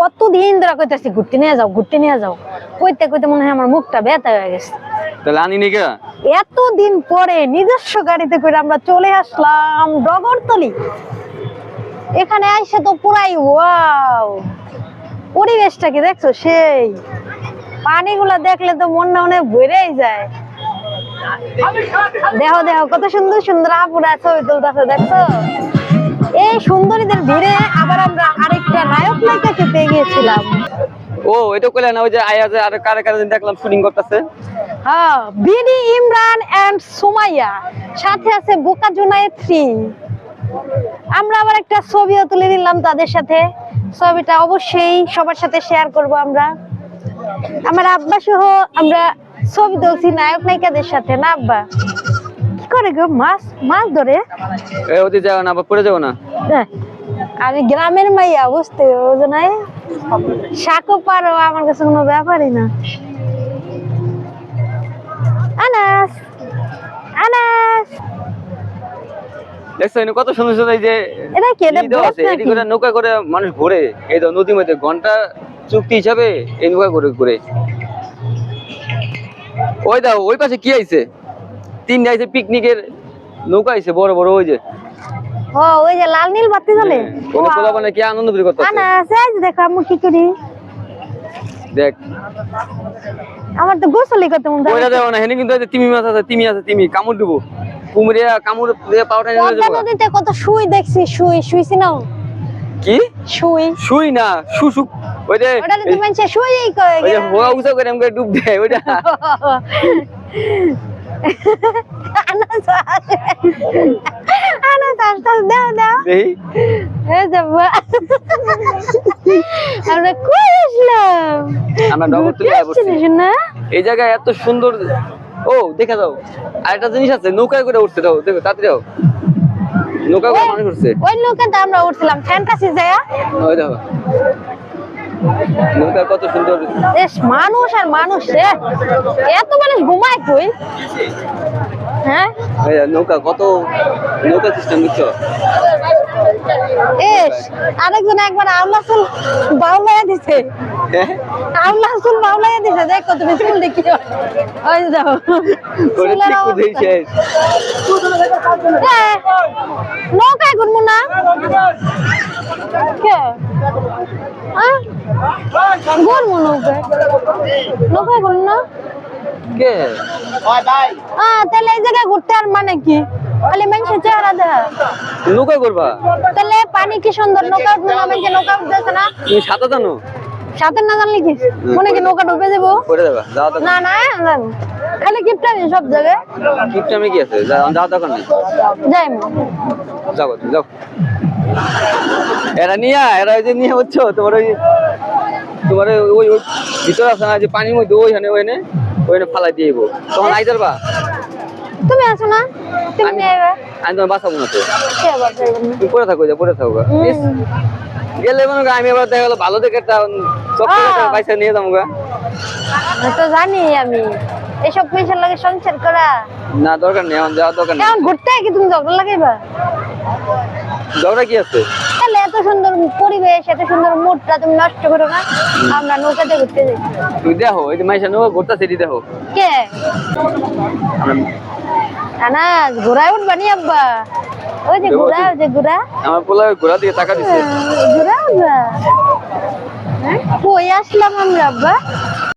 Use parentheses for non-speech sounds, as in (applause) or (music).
কতদিন ধরে কইতাছি ঘুরতে নিয়ে যাও ঘুরতে নিয়ে যাও। কইতে কইতে মনে হয় আমার মুখটা ব্যথা হয়ে গেছে। তাহলে আনি নাকি এতদিন পরে নিজস্ব গাড়িতে করে আমরা চলে আসলাম ডগরতলি। এখানে আইসে তো পুরাই ওয়াও। পরিবেশটা কি দেখছ? সেই পানিগুলা দেখলে তো মন না অনেক ভরেই যায়। দেখো দেখো কত সুন্দর সুন্দর আপুরা ছবি তুলতেছে দেখছ? এই সুন্দরীদের ভিড়ে আবার আমরা আরেকটা নায়ক নায়িকাকে পেয়ে গিয়েছিলাম। ও এটা কইলে না ওই যে আয়া যে আর কারে কারে দেখলাম শুটিং করতেছে। হ্যাঁ বিডি ইমরান এন্ড সুমাইয়া সাথে আছে বোকা জুনায়েদ। থ্রি আমরা আবার একটা ছবিও তুলে নিলাম তাদের সাথে। ছবিটা অবশ্যই সবার সাথে শেয়ার করব আমরা। আমার আব্বা সহ আমরা ছবি তুলছি নায়ক নায়িকাদের সাথে না আব্বা? করে গো মাছ মাছ ধরে। এ ওতে যাও না পড়ে যাও না। হ্যাঁ, আমি গ্রামের মাইয়া বুঝতে বুঝো নাই? শাকও পারো আমার কাছে কোনো ব্যাপারই না। আনাস আনাস। দেখছ এনে কত সুন্দর সুন্দর এই যে এটা কি এটা বোট নাকি? করে নৌকা করে মানুষ ঘোরে। এই তো নদীর মধ্যে ঘণ্টা চুক্তি হিসাবে এই নৌকা করে ঘুরে। ওই দাও ওই পাশে কি আইছে? তিন আইছে পিকনিকের নৌকা আইছে বড় বড় ওই যে। ও ওই যে লাল নীল বাতি জ্বলে? ওনে পোলা মানে কি আনন্দ বের আনাস এই যে দেখো আমি কি করি দেখ। আমার তো গোসলই করতে মন ওইটা চায় দেও না হেনে কিন্তু এই যে তিমি মাছ আছে তিমি আছে তিমি কামড় দিব। কুমড়িয়া কামড় দিয়ে পাউটা নিয়ে যাব নদীতে কত শুই দেখছি শুই শুইছি না কি? শুই শুই না শুশু ওই যে ওটা তো তুমি শুই কই ওই যে হোয়া উঁচা করে আমাকে ডুব দেয় ওইটা। (laughs) আনাস আনাস আস্তে দাও দাও এই যাব আমরা কই আসলাম আমরা ডগর তুলে। আসছিস না এই জায়গায় এত সুন্দর ও দেখে দাও আর একটা জিনিস আছে নৌকায় করে উঠছে দাও। দেখো তাড়াতাড়ি দাও। নৌকা করে মানুষ উঠছে। ওই নৌকাতে আমরা উঠছিলাম ফ্যান্টাসি যায়। ওই দেখো। নৌকা কত সুন্দর। মানুষ আর মানুষ রে এত মানুষ ঘুমায় তুই হ্যাঁ? নৌকা কত নৌকা সিস্টেম বুঝছ? এস আরেকজন একবার আউলা চুল বাউলাইয়া দিছে। হ্যাঁ? আউলা বাউলাইয়া দিছে দেখো তুমি চুল দেখি। ওই যাও চুলের অবস্থা। শেষ এ, নৌকায় ঘুরবো না কে হ্যাঁ? ঘুরবো নৌকায় নৌকায় ঘুরবো না? কে আহ, তাহলে এই জায়গায় ঘুরতে আর মানে কি? খালি মানুষের চেহারা দেখা। নৌকা করবা? তাহলে পানি কি সুন্দর নৌকা উঠবো না মানুষের নৌকা উঠতেছে না? তুমি সাঁতার জানো? সাথে না জানলে কি? মনে কি নৌকা ডুবে যাব? করে দেবা যাও তো না না। খালি কিপটা সব জায়গায়। কিপটামে কি আছে? যাও যাও দোকান নেই। যাই। যাও তুমি যাও। এরা নিয়া এরা ওই যে নিয়ে হচ্ছে তোমার ওই তোমার ওই ওই ভিতরে আছে না যে পানির মধ্যে ওইখানে ওইখানে ওইখানে ফালাই দিয়ে তখন আই যাবা? তুমি আসো না তুমি আমি- আইবা। আমি তোমার বাঁচাবো না তো? তুমি থাকো যা পরে থাকো। গা। গেলে মনে আমি এবার দেখা গেলো ভালো দেখে একটা আহ। পয়সা নিয়ে যাব গা। তো জানি আমি। এসব পয়সার লাগে সংসার করা। না দরকার নেই এখন যাওয়ার দরকার নেই। এখন ঘুরতে কি তুমি ঝগড়া লাগাইবা? ঝগড়া কি আছে? তাহলে এত সুন্দর পরিবেশ এত সুন্দর মুডটা তুমি নষ্ট করো না। আমরা নৌকাতে ঘুরতে যাই। তুমি দেখো এই যে মাইসা নৌকা ঘুরতা সেটি দেখো। কে? না ঘোড়ায় উঠবা নি আব্বা? ওই যে ঘোড়া ওই যে ঘোড়া। আমার পোলা ঘোরা দিকে টাকা দিচ্ছে ঘোড়া? কই আসলাম আমরা আব্বা?